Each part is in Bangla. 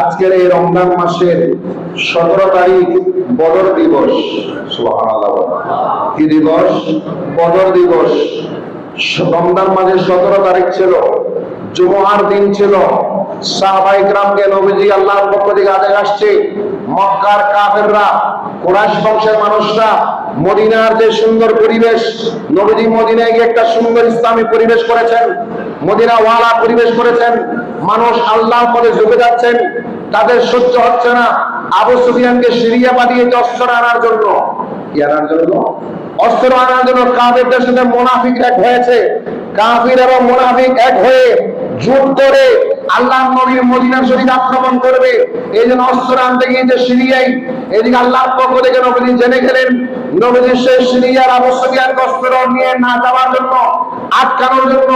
আজকের এই রমজান মাসের সতেরো তারিখ বদর দিবস। কি দিবস? বদর দিবস। রমজান মাসের সতেরো তারিখ ছিল জুমার দিন ছিল। সাহাবাই গ্রামকে নবীজি আল্লাহর পক্ষ থেকে আদেশ আসছে, মক্কার কাফেররা কোরআশ বংশের মানুষরা, মদিনার যে সুন্দর পরিবেশ, নবীজি মদিনায় গিয়ে একটা সুন্দর ইসলামী পরিবেশ করেছেন মদিনা ওয়ালা পরিবেশ করেছেন। মানুষ আল্লাহর পদে ঝুঁকে যাচ্ছেন, তাদের সহ্য হচ্ছে না। আবু সুফিয়ানকে সিরিয়া পাঠিয়েছে অস্ত্র আনার জন্য। অস্ত্র আনার জন্য কাফেরদের সাথে মোনাফিক এক হয়েছে। কাফির এবং মোনাফিক এক হয়ে জোট করে আল্লাহ নবীর মদিনা শরীফ আক্রমণ করবে। এই জন্য অস্ত্র আনতে গিয়েছে সিরিয়ায়, এদিকে আল্লাহর পক্ষ থেকে নবীজি জেনে গেলেন, নবীজি সেই সিরিয়ার আবু সুফিয়ানকে অস্ত্র নিয়ে না যাওয়ার জন্য, আটকানোর জন্য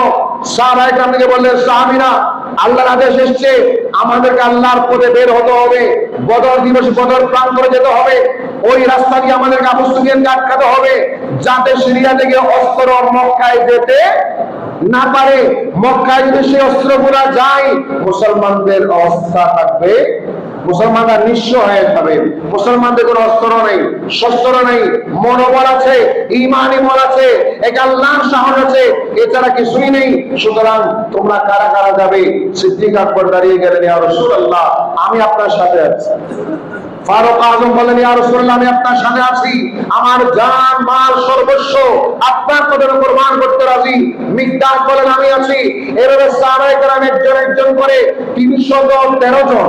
থেকে বললেন, সাহাবীরা আল্লাহর আদেশ এসছে, আমাদেরকে আল্লাহর পথে বের হতে হবে, বদর দিবস বদর প্রাণ করে যেতে হবে, ওই রাস্তা দিয়ে আমাদেরকে আবু সুফিয়ানকে আটকাতে হবে, যাতে সিরিয়া থেকে অস্ত্র মক্কায় যেতে না পারে। মক্কায় যদি সেই অস্ত্রগুলা যায়, মুসলমানদের অবস্থা থাকবে মুসলমানরা নিঃস্ব হয়ে যাবে। মুসলমানদের কোনো অস্ত্র নেই, শস্ত্র নেই, মনোবল আছে ইমানি বল আছে, এক আল্লাহর সাহস আছে এছাড়া কিছুই নেই। সুতরাং তোমরা কারা কারা যাবে? সিদ্দিক আকবর দাঁড়িয়ে গেলেন, ইয়া রাসূলুল্লাহ, আমি আপনার সাথে আছি। ফারুক আজম বলেন, ইয়া রাসূলুল্লাহ, আমি আপনার সাথে আছি। আমার জান, মাল, সর্বস্ব আপনার পথে কুরবান করতে রাজি। মিকদাদ বলেন, আমি আছি। এভাবে সাহাবায়ে কেরাম একজন একজন করে 313 জন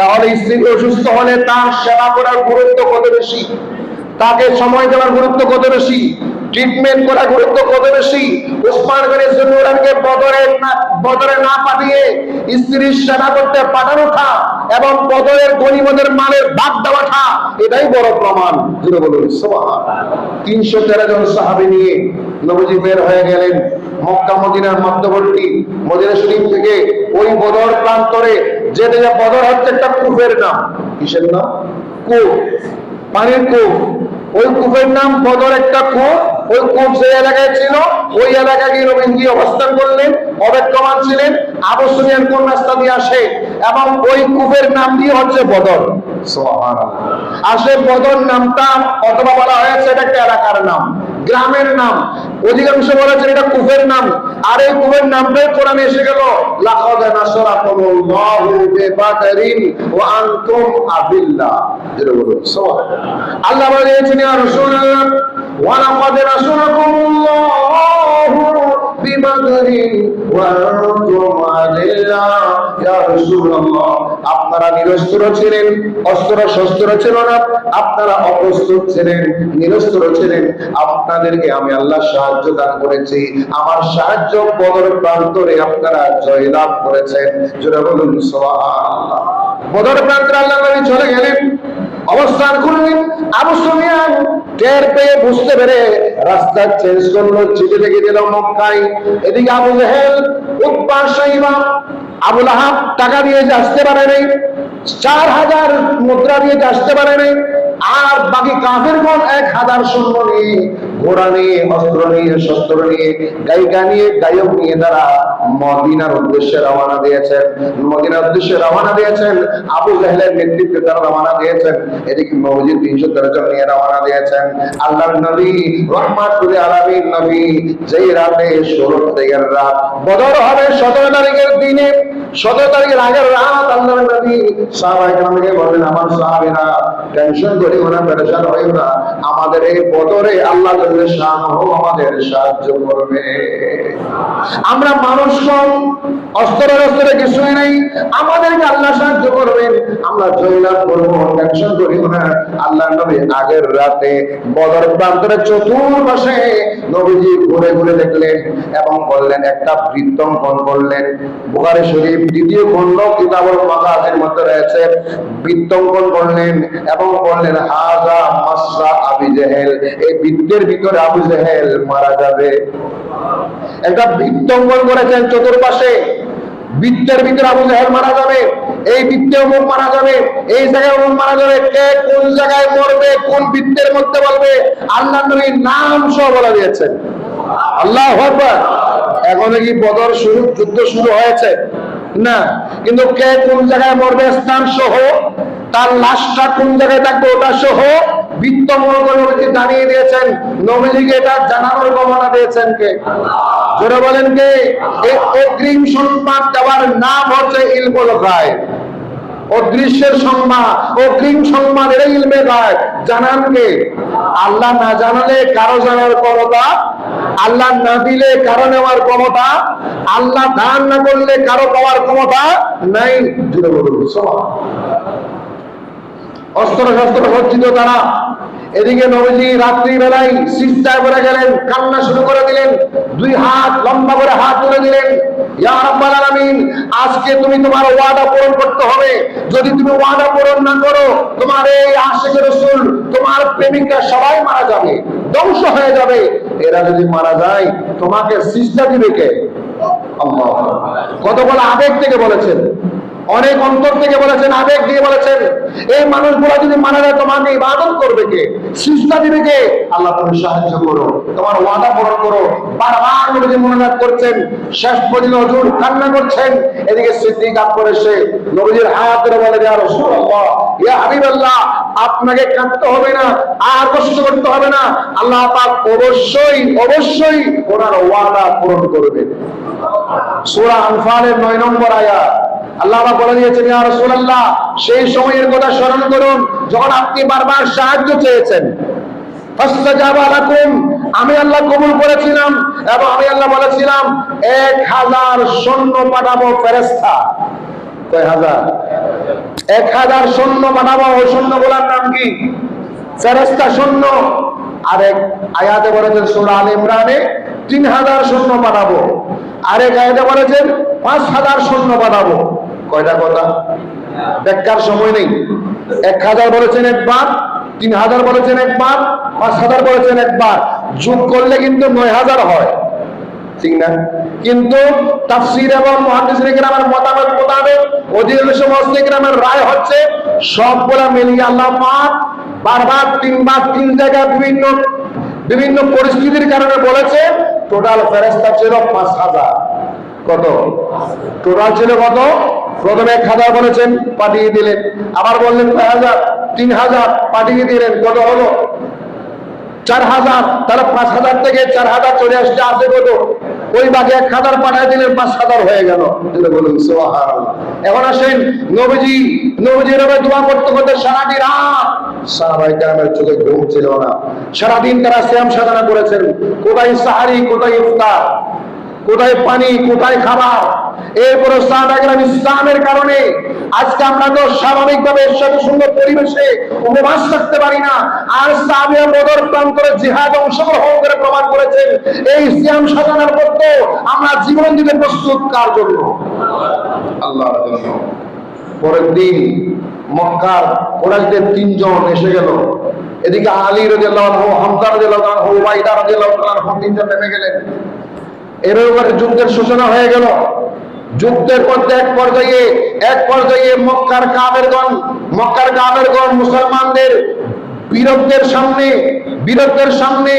তাহলে স্ত্রী অসুস্থ হলে তার সেবা করার গুরুত্ব কত বেশি? তাকে সময় দেওয়ার গুরুত্ব কত বেশি? ট্রিটমেন্ট করার গুরুত্ব কত বেশি? উসমান বদরে বদরে না পাঠিয়ে স্ত্রীর সেবা করতে পাঠানোটা এবং বদরের গনিমদের মালের ভাগ দেওয়াটা এটাই বড় প্রমাণ। তিনশো তেরো জন সাহাবি নিয়ে নবজি বের হয়ে গেলেন। মক্কা মদিনার মধ্যবর্তী মদিনা শরীফ থেকে ওই বদর প্রান্তরে যেতে যা বদর হচ্ছে একটা কূপের নাম। কিসের নাম? কূপ পানির কূপ ওই কূপের নাম বদর একটা কূপ ওই কূপ যে এলাকায় ছিল, ওই এলাকায় গিয়ে রবীন্দ্র অবস্থান করলেন, অবেক্ষমান ছিলেন, আবু সুফিয়ান কোন রাস্তা দিয়ে আসে এবং ওই কূপের নাম দিয়ে হচ্ছে বদর। আসে বদর নামটা অথবা বলা হয়েছে এটা একটা এলাকার নাম। গ্রামের নাম। অধিকাংশ বলা বলেছেন এটা কুফের নাম। আর এই কুফের নামটাই কোরআনে এসে গেল, লাকাদ নাসারাকুমুল্লাহু বিবাদরিন ওয়া আনতুম আবিল্লাহ যেটা বলুন, সুবহানাল্লাহ। আল্লাহ বলেছেন ইয়া রাসূলুল্লাহ, ওয়া লাকাদ আপনারা নিরস্ত্র ছিলেন অস্ত্র শস্ত্র ছিল না, আপনারা অপ্রস্তুত ছিলেন, নিরস্ত্র ছিলেন। আপনাদেরকে আমি আল্লাহ সাহায্য দান করেছি। আমার সাহায্য বদর প্রান্তরে আপনারা জয়লাভ করেছেন। জোরে বলুন বদর প্রান্তরে আল্লাহ চলে গেলেন। অবস্থান করলেন আবু সুফিয়ান টের পেয়ে বুঝতে পেরে রাস্তা চেঞ্জ করল চিঠি লিখে দিল মক্কায়। এদিকে আবু জেহেল উৎপা সাইবা আবুল আহাব টাকা দিয়ে আসতে পারে নাই, চার হাজার মুদ্রা দিয়ে আসতে পারে নাই। আর বাকি কাফেরগণ এক হাজার সৈন্য নিয়ে, ঘোড়া নিয়ে, অস্ত্র নিয়ে, শস্ত্র নিয়ে, গায়িকা নিয়ে, গায়ক নিয়ে তারা মদিনার উদ্দেশ্যে রওনা দিয়েছেন। মদিনার উদ্দেশ্যে রওনা দিয়েছেন। আবু জাহেলের নেতৃত্বে তারা রওনা দিয়েছেন। এদিকে মসজিদ তিনশো তেরো জন নিয়ে রওনা দিয়েছেন। আল্লাহর নবী, রহমাতুল আলামিন নবী, যেই রাতে ষোলো তারিখের রাত, বদর হবে সতেরো তারিখের দিনে। সতেরো তারিখের আগের রাত আল্লাহর নবী সাহাবায়ে কেরামকে বলেন আমার সাহাবীরা টেনশন করিও না, পেরেশান হইও না। আমাদের এই বদরে আল্লাহ তাআলা শানহু আমাদের সাহায্য করবে। আমরা মানুষ কম অস্ত্র অস্ত্র কিছুই নেই। আমাদেরকে আল্লাহ সাহায্য করবেন, আমরা জয়লাভ করব টেনশন করিও না। আল্লাহ নবী আগের রাতে বদর প্রান্তরে চতুর্পাশে নবীজি ঘুরে ঘুরে দেখলেন এবং বললেন, একটা বৃত্তঙ্কন করলেন। বুখারী শরীফ দ্বিতীয় খণ্ড কিতাবুল মাগাজির মধ্যে রয়েছে, বৃত্তঙ্কন করলেন এবং বললেন, হাজা মাসরা আবি জেহেল, এই বৃত্তের ভিতরে আবু জেহেল মারা যাবে। একটা বৃত্তঙ্কন করেছেন চতুর্পাশে, বৃত্তের ভিতরে আবু জাহেল মারা যাবে, এই বৃত্তে অমুক মারা যাবে, এই জায়গায় অমুক মারা যাবে, কে কোন জায়গায় মরবে, কোন বৃত্তের মধ্যে বলবে আল্লাহ নবীর নাম সহ বলা দিয়েছেন। আল্লাহ এখন কি বদর শুরু, যুদ্ধ শুরু হয়েছে? না, কিন্তু কে কোন জায়গায় মরবে স্থান সহ, তার লাশটা কোন জায়গায় থাকবে ওটা সহ বিত্তমূল করে দাঁড়িয়ে দিয়েছেন, নবীজিকে এটা জানানোর গমনা দিয়েছেন কে? জোরে বলেন কে? অগ্রিম সম্পাদ দেওয়ার নাম হচ্ছে ইলমুল অদৃশ্যের সংবাদ অগ্রিম সংবাদ এর ইলমে জানান কে? আল্লাহ না জানালে কারও জানার ক্ষমতা? আল্লাহ না দিলে কারও নেওয়ার ক্ষমতা? আল্লাহ দান না করলে কারও পাওয়ার ক্ষমতা নাই। অস্ত্র শস্ত্র সজ্জিত তারা। এদিকে নবীজি রাত্রি বেলায় সিজদায় করে গেলেন, কান্না শুরু করে দিলেন, দুই হাত লম্বা করে হাত তুলে দিলেন। ইয়া রাব্বাল আলামিন, আজকে তুমি তোমার ওয়াদা পূরণ করতে হবে। যদি তুমি ওয়াদা পূরণ না করো, তোমার এই আশেখ রসুল, তোমার প্রেমিকা সবাই মারা যাবে, ধ্বংস হয়ে যাবে। এরা যদি মারা যায়, তোমাকে সিস্টা দিবে কে? কত বলে আবেগ থেকে বলেছেন? অনেক অন্তর থেকে বলেছেন, আবেগ দিয়ে বলেছেন, এই মানুষগুলো যদি মারা যায় তোমাকে ইবাদত করবে কে? সিজদা দিবে কে? আল্লাহ তুমি সাহায্য করো, তোমার ওয়াদা পূরণ করো। বারবার নবীজি মনোনাথ করছেন, শেষ পর্যন্ত হজুর কান্না করছেন। এদিকে সিদ্দিক আপ করে সে নবীজির হাত ধরে বলে, ইয়া রাসূলুল্লাহ, ইয়া হাবিবাল্লাহ, আপনাকে কাঁদতে হবে না, আর কষ্ট করতে হবে না। আল্লাহ পাক অবশ্যই অবশ্যই ওনার ওয়াদা পূরণ করবে। সূরা আনফালের 9 নম্বর আয়াত। আল্লাহ বলে দিয়েছেন, ইয়া সেই সময়ের কথা স্মরণ করুন, যখন আপনি বারবার সাহায্য চেয়েছেন। আমি আল্লাহ কবুল করেছিলাম এবং আমি আল্লাহ বলেছিলাম, এক হাজার সৈন্য পাঠাবো ফেরেশতা। কয় হাজার? এক হাজার সৈন্য পাঠাবো, ওই সৈন্যগুলোর নাম কি? ফেরেশতা সৈন্য আরেক আয়াতে বলেছেন, সূরা ইমরানে, তিন হাজার সৈন্য পাঠাবো। আরেক আয়াতে বলেছেন, পাঁচ হাজার সৈন্য পাঠাবো। কয়টা কথা? ব্যাখ্যার সময় নেই। এক হাজার বলেছেন একবার, তিন হাজার বলেছেন একবার, পাঁচ হাজার বলেছেন একবার। যোগ করলে কিন্তু নয় হাজার হয়। ঠিক না? কিন্তু এবং মতামত মোতাবেক রায় হচ্ছে বারবার তিনবার তিন জায়গায় বিভিন্ন বিভিন্ন পরিস্থিতির কারণে বলেছে টোটাল ফেরেস্তা ছিল পাঁচ হাজার। কত? টোটাল ছিল কত? প্রথমে এক হাজার বলেছেন, পাঠিয়ে দিলেন। আবার বললেন কয় হাজার, তিন হাজার পাঠিয়ে দিলেন, কত হলো? চার হাজার, তাহলে পাঁচ হাজার থেকে চার হাজার চলে আসছে আছে কত? ওই বাকি এক হাজার পাঠিয়ে দিলেন, পাঁচ হাজার হয়ে গেল। বলুন এখন আসেন, নবীজি নবীজি রবে দোয়া করতে করতে সারাটি রাত সাহাবাই কেরামের চোখে ঘুম ছিল না। সারাদিন তারা শ্যাম সাধনা করেছেন। কোথায় সাহারি, কোথায় ইফতার? কোথায় পানি, কোথায় খাবার? এরপরে ইসলামের কারণে আজকে আমরা তো স্বাভাবিকভাবে এর সুন্দর পরিবেশে উপবাস থাকতে পারি না। আর জিহাদ অংশগ্রহণ করে প্রমাণ করেছেন, এই মধ্যে আমরা জীবন দিতে প্রস্তুত, কার জন্য? পরের দিন মক্কার কোরআশদের তিনজন এসে গেল। এদিকে আলী রাদিয়াল্লাহু আনহু, হামজা উবাইদা রাদিয়াল্লাহু আনহু তিনজন নেমে গেলেন। এর যুদ্ধের সূচনা হয়ে গেল। যুদ্ধের মধ্যে এক পর্যায়ে এক পর্যায়ে মক্কার কাবেরগণ মক্কার কাবেরগণ মুসলমানদের বীরত্বের সামনে বীরত্বের সামনে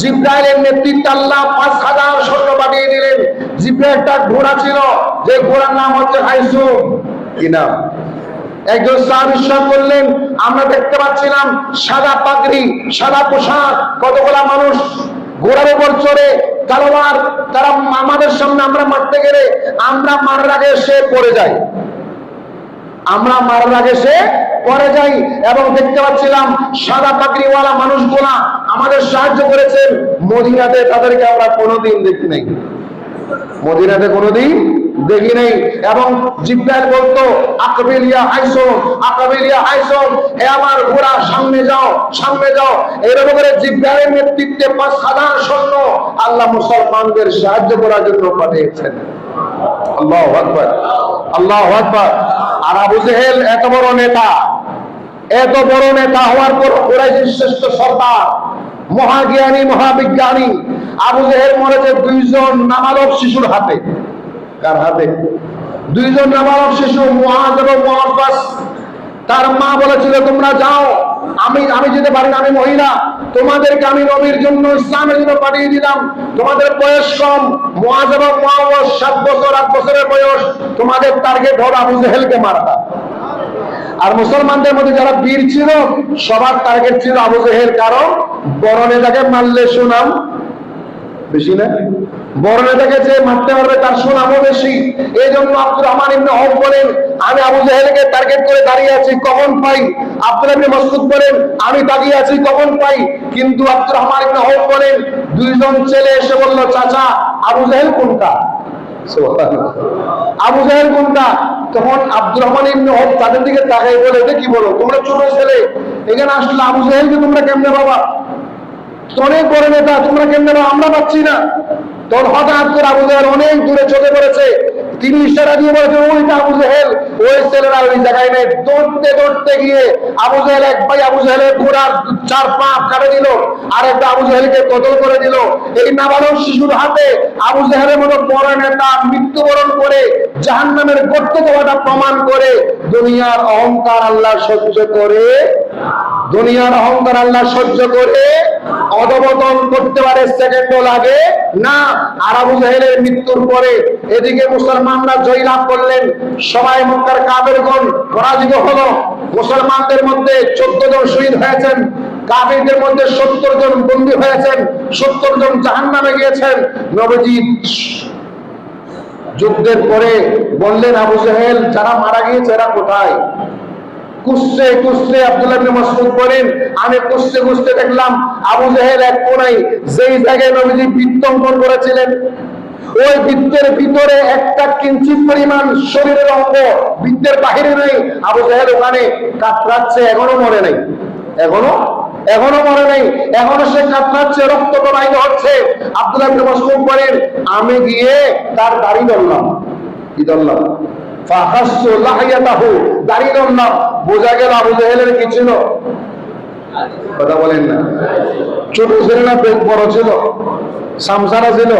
জিব্রাইলের নেতৃত্বে আল্লাহ পাঁচ হাজার সৈন্য পাঠিয়ে দিলেন। জিব্রাইল একটা ঘোড়া ছিল, যে ঘোড়ার নাম হচ্ছে হাইসুম। কি নাম? একজন সাহাবী ইসলাম বললেন, আমরা দেখতে পাচ্ছিলাম সাদা পাগড়ি, সাদা পোশাক, কতগুলা মানুষ ঘোড়ার উপর চড়ে তালোয়ার তারা আমাদের সামনে আমরা মারতে গেলে আমরা মারার আগে সে পড়ে যাই আমরা মারার আগে সে পরে যাই এবং দেখতে পাচ্ছিলাম সাদা পাকড়িওয়ালা মানুষগুলা আমাদের সাহায্য করেছেন। মদিনাতে তাদেরকে আমরা কোনোদিন দেখি নাই। মদিনাতে কোনোদিন দেখি নাই। এবং জিব্রাইল বলতো, আকবেলিয়া, আইসো আকবেলিয়া, আইসো, হে আমার ঘোড়া, সামনে যাও সামনে যাও। এরকম করে জিব্রাইলের নেতৃত্বে পাঁচ হাজার সৈন্য আল্লাহ মুসলমানদের সাহায্য করার জন্য পাঠিয়েছেন। আল্লাহ আকবার আল্লাহ আকবার। আর আবু জেহেল এত বড় নেতা, এত বড় নেতা হওয়ার পর কুরাইশের শ্রেষ্ঠ সর্দার, মহাজ্ঞানী, মহাবিজ্ঞানী। আবু জেহেল মরেছে দুইজন নামালক শিশুর হাতে। কার হাতে? দুইজন নামালক শিশু, মুআজ এবং মুআব্বাস। তার মা বলেছিল, তোমরা যাও, আমি আমি যেতে পারি না, আমি মহিলা। তোমাদেরকে আমি নবীর জন্য ইসলামের জন্য পাঠিয়ে দিলাম। তোমাদের বয়স কম। মুআজ এবং মুআব্বাস সাত বছর, আট বছরের বয়স। তোমাদের টার্গেট হবে আবু জেহেলকে মারা আর মুসলমানদের মধ্যে যারা বীর ছিল, সবার টার্গেট ছিল আবু জেহেল। কারণ বড় নেতাকে মারলে সুনাম বেশি না? বড় নেতাকে যে মারতে পারবে তার সুনামও বেশি। এই জন্য আব্দুর রহমান ইবনে হক বলেন, আমি আবু জেহেলকে টার্গেট করে দাঁড়িয়ে আছি, কখন পাই? আব্দুল ইবনে মাসউদ বলেন, আমি তাকিয়ে আছি, কখন পাই? কিন্তু আব্দুর রহমান ইবনে হক বলেন, দুইজন ছেলে এসে বলল, চাচা, আবু জেহেল কোনটা। আবু জাহেল কোনটা? তখন আব্দুর রহমান ইবনে হক তাদের দিকে তাকাই বলে এটা কি বলো, তোমরা ছোট ছেলে, এখানে আসলে আবু জাহেলকে তোমরা কেমনে বাবা অনেক বড় নেতা, তোমরা কেমনে? আমরা পাচ্ছি না। তখন হঠাৎ করে আবু জাহেল অনেক দূরে চলে পড়েছে। তিনি ইশারা দিয়ে বলেছেন, ওইটা আবু জাহেল। ওই ছেলেরা ওই জায়গায় নেই। দৌড়তে দৌড়তে গিয়ে আবু জাহেল এক ভাই আবু জাহেলের ঘোড়ার চার পা কাটে দিল আর একটা আবু জাহেলকে কতল করে দিল। এই নাবালক শিশুর হাতে আবু জাহেলের মতো বড় নেতা মৃত্যুবরণ করে জাহান নামের গর্ত দেওয়াটা প্রমাণ করে দুনিয়ার অহংকার আল্লাহ সহ্য করে, দুনিয়ার অহংকার আল্লাহ সহ্য করে। অধবতন করতে পারে সেকেন্ডও লাগে না আর আবু জাহেলের মৃত্যুর পরে এদিকে মুসলমানরা জয় লাভ করলেন। সবাই মক্কার কাবেরগণ পরাজিত হলো। মুসলমানদের মধ্যে চোদ্দ জন শহীদ হয়েছেন। কাবিরদের মধ্যে সত্তর জন বন্দী হয়েছেন। সত্তর জন জাহান নামে গিয়েছেন। নবজি যুদ্ধের পরে বললেন, আবু জাহেল, যারা মারা গিয়েছে, এরা কোথায়? কুস্তে কুস্তে আব্দুল্লাহ ইবনে মাসউদ বলেন, আমি কুস্তে কুস্তে দেখলাম আবু জাহেল এক যেই জায়গায় নবীজি করেছিলেন, ওই বৃত্তের ভিতরে একটা কিঞ্চিত পরিমাণ শরীরের অঙ্গ বৃত্তের বাহিরে নেই। আবু জাহেল ওখানে কাতরাচ্ছে, এখনও মরে নাই। এখনও? এখনও মরে নাই। এখনও সে কাতরাচ্ছে, রক্ত প্রবাহিত হচ্ছে। আব্দুল্লাহ ইবনে মাসউদ বলেন, আমি গিয়ে তার দাড়ি ধরলাম। কি ধরলাম? দাড়ি বোঝা গেল আবু জাহেলের কি ছিল? কথা বলেন না। ছোট ছিল না, পেট বড় ছিল। সামসারা ছিল।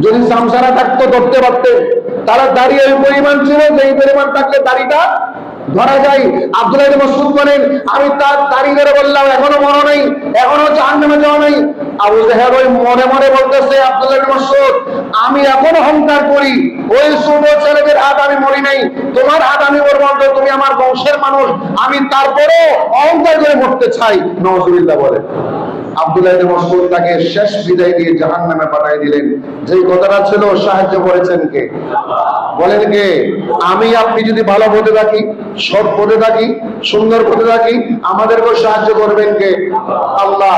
যদি সামসারা থাকতো ধরতে পারতেন তারা দাঁড়িয়ে ওই পরিমাণ ছিল যে পরিমাণ থাকলে দাড়িটা ধরা যায়। আব্দুল্লাহ মাসউদ বলেন আমি তার দাড়ি ধরে বললাম এখনও মনে নেই, এখনও জাহান্নামে যাওয়া নেই। আবু জাহেল ওই মনে মনে বলতেছে, আব্দুল্লাহ মাসউদ, আমি এখন অহংকার করি। ওই ছোট ছেলেদের হাত আমি মরি নাই। তোমার হাত আমি মরবো তুমি আমার বংশের মানুষ। আমি তারপরে অহংকার করে মরতে চাই। নজরুল্লাহ বলে তাকে শেষ বিদায় দিয়ে জাহান্নামে পাঠিয়ে দিলেন। যেই কথাটা ছিল, সাহায্য করেছেন কে? বলেন কে? আমি আপনি যদি ভালো পথে থাকি, সৎ পথে থাকি, সুন্দর পথে থাকি আমাদেরকে সাহায্য করবেন কে? আল্লাহ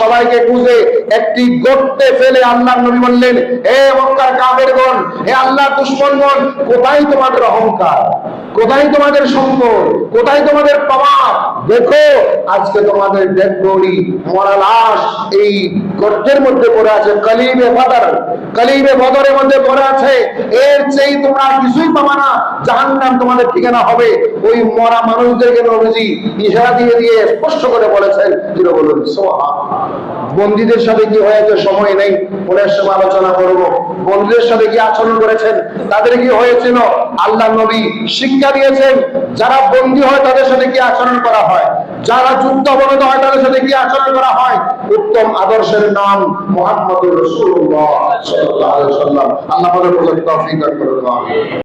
সবাইকে খুঁজে একটি গর্তে ফেলে আল্লাহ নবী বললেন, হে মক্কার কাফেরগণ, হে আল্লাহ দুশ্মনগণ, কোথায় তোমাদের অহংকার? কোথায় তোমাদের সম্পদ? কোথায় তোমাদের পাওয়ার? দেখো, আজকে তোমাদের ডেড বডি মরা লাশ এই গর্তের মধ্যে পড়ে আছে, কালিমে বদর, কালিমে বদরের মধ্যে পড়ে আছে। এর চেয়ে তোমরা কিছুই পাবা না, জাহান্নাম তোমাদের ঠিকানা হবে। ওই মরা মানুষদেরকে নবীজি ইশারা দিয়ে দিয়ে স্পষ্ট করে বলেছেন যেটা বলুন সুবহান বন্দীদের সাথে কি হয়েছে? সময় নেই। পরের সময় আলোচনা করব। বন্দীদের সাথে কি আচরণ করেছেন? তাদের কি হয়েছিল? আল্লাহ নবী শিক্ষা দিয়েছেন, যারা বন্দী হয়, তাদের সাথে কি আচরণ করা হয়? যারা যুদ্ধ অবনত হয়, তাদের সাথে কি আচরণ করা হয়? উত্তম আদর্শের নাম মোহাম্মদ রসুল্লাহ আল্লাহ দান করুন।